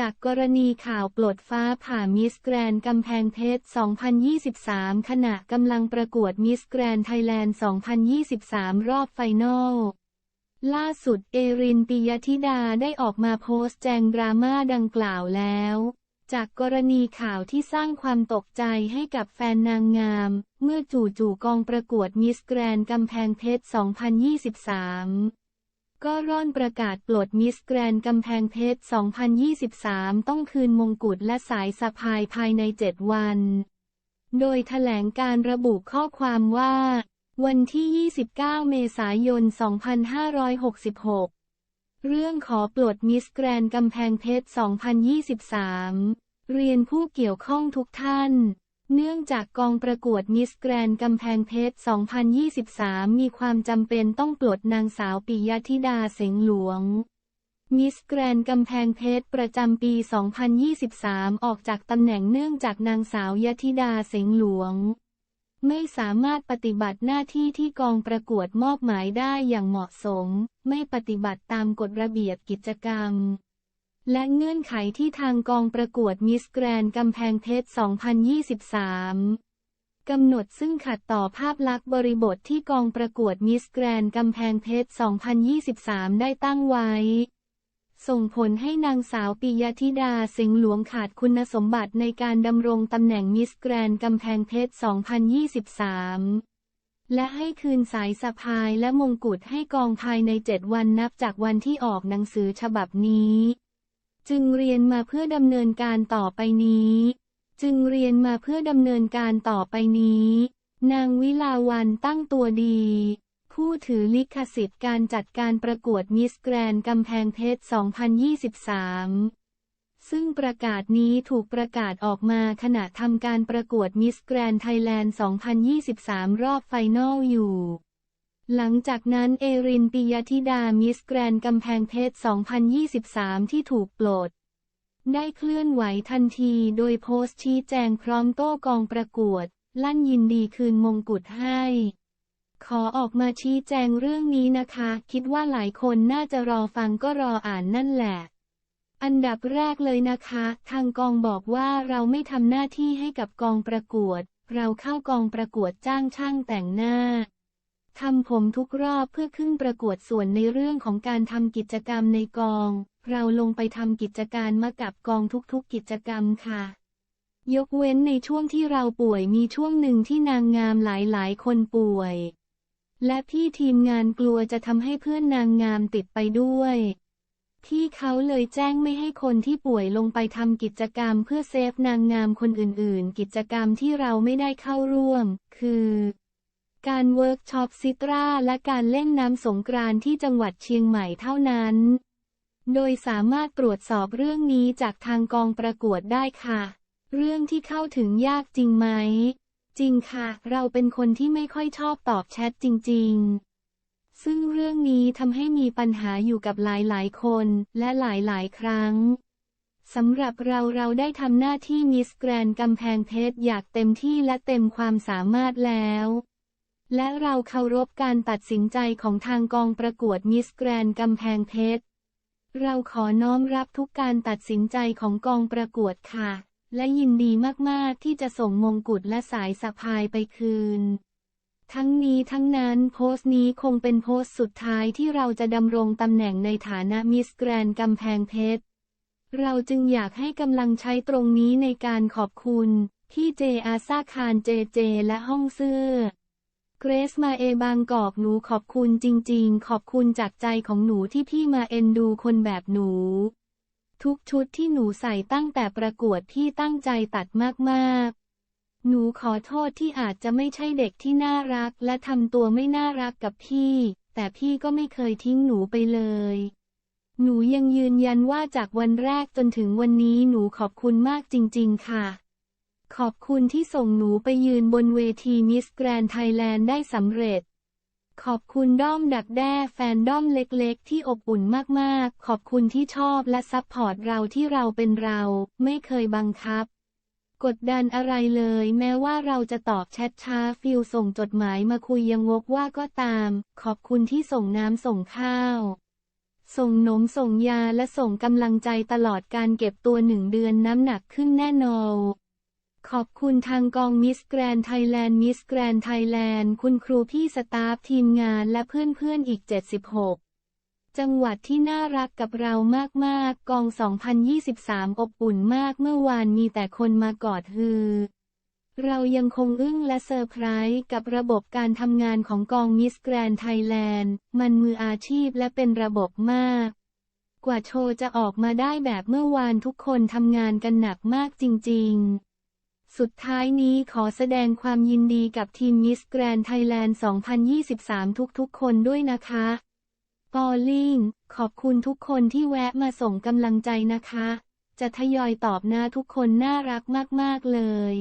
จากกรณีข่าวปลดฟ้าผ่ามิสแกรนกำแพงเพชร 2023 ขณะกำลังประกวดมิสแกรนไทยแลนด์ 2023 รอบไฟนอล ล่าสุดเอรินปิยธิดาได้ออกมาโพสต์แจงดราม่าดังกล่าวแล้ว จากกรณีข่าวที่สร้างความตกใจให้กับแฟนนางงาม เมื่อจู่ๆกองประกวดมิสแกรนกำแพงเพชร 2023 ก็ร่อนประกาศปลดมิสแกรนกำแพงเพชร 2023 ต้องคืนมงกุฎและสายสะพายภายใน 7 วัน โดยแถลงการระบุข้อความว่า วันที่ 29 เมษายน 2566 เรื่องขอปลดมิสแกรนกำแพงเพชร 2023 เรียนผู้เกี่ยวข้องทุกท่าน เนื่องจากกองประกวดมิสแกรนกำแพงเพชร 2023 มีความจำเป็นต้องปลดนางสาวปิยธิดาเสงหลวง มิสแกรนกำแพงเพชรประจำปี 2023 ออกจากตำแหน่งเนื่องจากนางสาวยธิดาเสงหลวง ไม่สามารถปฏิบัติหน้าที่ที่กองประกวดมอบหมายได้อย่างเหมาะสม ไม่ปฏิบัติตามกฎระเบียบกิจกรรม และเงื่อนไขที่ทางกองประกวดมิสแกรนกำแพงเพชร 2023 กำหนดซึ่งขัดต่อภาพลักษณ์บริบทที่กองประกวดมิสแกรนกำแพงเพชร 2023 ได้ตั้งไว้ ส่งผลให้นางสาวปิยธิดาสิงหลวงขาดคุณสมบัติในการดำรงตำแหน่งมิสแกรนกำแพงเพชร 2023และให้คืนสายสะพายและมงกุฎให้กองภายในเจ็ดวันนับจากวันที่ออกหนังสือฉบับนี้ จึงเรียนมาเพื่อดำเนินการต่อไปนี้ จึงเรียนมาเพื่อดำเนินการต่อไปนี้ นางวิลาวันตั้งตัวดี ผู้ถือลิขสิทธิ์การจัดการประกวดมิสแกรนกำแพงเพชร 2023ซึ่งประกาศนี้ถูกประกาศออกมาขณะทำการประกวดมิสแกรนไทยแลนด์ 2023 รอบไฟนอลอยู่ หลังจากนั้นเอรินปิยธิดามิสแกรนกำแพงเพชร 2023 ที่ถูกปลด ได้เคลื่อนไหวทันทีโดยโพสต์ชี้แจงพร้อมโต้กองประกวด ลั่นยินดีคืนมงกุฎให้ ขอออกมาชี้แจงเรื่องนี้นะคะ คิดว่าหลายคนน่าจะรอฟังก็รออ่านนั่นแหละ อันดับแรกเลยนะคะ ทางกองบอกว่าเราไม่ทำหน้าที่ให้กับกองประกวด เราเข้ากองประกวดจ้างช่างแต่งหน้า ทำผมทุกรอบเพื่อขึ้นประกวดส่วนในเรื่องของการทำกิจกรรมในกอง เราลงไปทำกิจการมากับกองทุกๆกิจกรรมค่ะ ยกเว้นในช่วงที่เราป่วยมีช่วงหนึ่งที่นางงามหลายๆ คนป่วย และพี่ทีมงานกลัวจะทำให้เพื่อนนางงามติดไปด้วยที่เขาเลยแจ้งไม่ให้คนที่ป่วยลงไปทำกิจกรรมเพื่อเซฟนางงามคนอื่นๆ กิจกรรมที่เราไม่ได้เข้าร่วม คือ การเวิร์กช็อปซิตราและการเล่นน้ำสงกรานที่จังหวัดเชียงใหม่เท่านั้น โดยสามารถตรวจสอบเรื่องนี้จากทางกองประกวดได้ค่ะ เรื่องที่เข้าถึงยากจริงไหม จริงค่ะ เราเป็นคนที่ไม่ค่อยชอบตอบแชทจริง ๆ ซึ่งเรื่องนี้ทำให้มีปัญหาอยู่กับหลายๆ คนและหลายๆ ครั้งสำหรับเราเราได้ทำหน้าที่มิสแกรนกำแพงเพชรอยากเต็มที่และเต็มความสามารถแล้ว และเราเคารพการตัดสินใจของทางกองประกวดมิสแกรนกำแพงเพชร เราขอน้อมรับทุกการตัดสินใจของกองประกวดค่ะ และยินดีมาก ๆ ที่จะส่งมงกุฎและสายสะพายไปคืน ทั้งนี้ทั้งนั้นโพสต์นี้คงเป็นโพสต์สุดท้ายที่เราจะดำรงตำแหน่งในฐานะมิสแกรนกำแพงเพชร เราจึงอยากให้กำลังใช้ตรงนี้ในการขอบคุณพี่เจอาซาคารเจเจ และห้องเสื้อ เกรซมาเอบางกอกหนูขอบคุณจริง ๆ ขอบคุณจากใจของหนูที่พี่มาเอ็นดูคนแบบหนู ทุกชุดที่หนูใส่ตั้งแต่ประกวดพี่ตั้งใจตัดมากๆ หนูขอโทษที่อาจจะไม่ใช่เด็กที่น่ารักและทำตัวไม่น่ารักกับพี่ แต่พี่ก็ไม่เคยทิ้งหนูไปเลย หนูยังยืนยันว่าจากวันแรกจนถึงวันนี้หนูขอบคุณมากจริง ๆ ค่ะ ขอบคุณที่ส่งหนูไปยืนบนเวทีมิสแกรนไทยแลนด์ได้สำเร็จ ขอบคุณด้อมดักแด้แฟนด้อมเล็กๆ ที่อบอุ่นมากๆ ขอบคุณที่ชอบและซัพพอร์ตเราที่เราเป็นเรา ไม่เคยบังคับ กดดันอะไรเลย แม้ว่าเราจะตอบแชทช้าฟิลส่งจดหมายมาคุยยังงกว่าก็ตาม ขอบคุณที่ส่งน้ำส่งข้าวส่งนมส่งยาและส่งกำลังใจตลอดการเก็บตัวหนึ่งเดือนน้ำหนักขึ้นแน่นอน ขอบคุณทางกองมิสแกรนไทยแลนด์มิสแกรนไทยแลนด์คุณครูพี่สตาฟทีมงานและเพื่อนๆอีก 76 จังหวัดที่น่ารักกับเรามากๆ กอง 2023 อบอุ่นมากเมื่อวานมีแต่คนมากอดฮือ เรายังคงอึ้งและเซอร์ไพรส์กับระบบการทำงานของกองมิสแกรนไทยแลนด์ มันมืออาชีพและเป็นระบบมากกว่าโชว์จะออกมาได้แบบเมื่อวานทุกคนทำงานกันหนักมากจริง ๆ สุดท้ายนี้ขอแสดงความยินดีกับทีมมิสแกรนไทยแลนด์ 2023 ทุกๆ คนด้วยนะคะ ปอลลิงขอบคุณทุกคนที่แวะมาส่งกำลังใจนะคะ จะทยอยตอบนะทุกคนน่ารักมากๆเลย